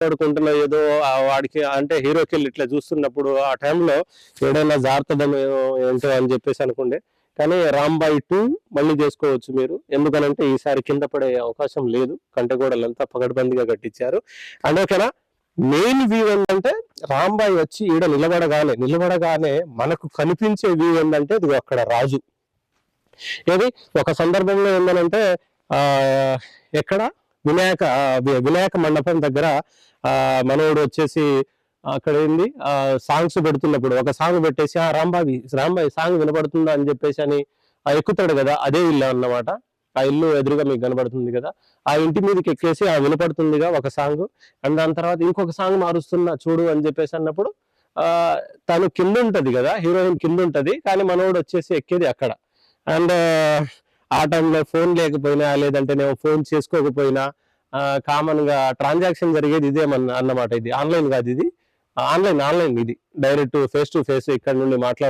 మాట్లాడుకుంటున్న ఏదో వాడికి అంటే హీరోకి వెళ్ళి ఇట్లా చూస్తున్నప్పుడు ఆ టైంలో ఏడైనా జాగ్రత్తమో ఏంటో అని చెప్పేసి అనుకుండే. కానీ రాంబాయి టూ మళ్ళీ చేసుకోవచ్చు మీరు. ఎందుకనంటే ఈసారి కింద పడే అవకాశం లేదు. కంటగోడలంతా పగడబందిగా కట్టించారు. అండ్ ఓకేనా? మెయిన్ వ్యూ ఏంటంటే రాంబాయి వచ్చి ఈడ నిలబడగానే నిలబడగానే మనకు కనిపించే వ్యూ ఏంటంటే ఇది అక్కడ రాజు. ఏది? ఒక సందర్భంలో ఏంటంటే ఆ ఎక్కడ? వినాయక వినాయక మండపం దగ్గర మనోడు వచ్చేసి అక్కడ ఏంది? ఆ సాంగ్స్ పెడుతున్నప్పుడు ఒక సాంగ్ పెట్టేసి ఆ రాంబాబి రాంబాయి సాంగ్ వినపడుతుందా అని చెప్పేసి అని ఆ ఎక్కుతాడు కదా అదే ఇల్లు అన్నమాట. ఆ ఇల్లు ఎదురుగా మీకు కనబడుతుంది కదా ఆ ఇంటి మీదకి ఎక్కేసి ఆ వినపడుతుందిగా ఒక సాంగ్ అండ్ దాని తర్వాత ఇంకొక సాంగ్ మారుస్తున్నా చూడు అని చెప్పేసి అన్నప్పుడు ఆ తను కింద ఉంటది కదా హీరోయిన్ కింద ఉంటది కానీ మనోడు వచ్చేసి ఎక్కేది అక్కడ. అండ్ ఆ టైంలో ఫోన్ లేకపోయినా లేదంటే నేను ఫోన్ చేసుకోకపోయినా కామన్గా ట్రాన్సాక్షన్ జరిగేది ఇదే అన్నమాట ఇది. ఆన్లైన్ కాదు ఇది. ఆన్లైన్ ఆన్లైన్ ఇది. డైరెక్ట్ ఫేస్ టు ఫేస్ ఇక్కడ నుండి మాట్లాడు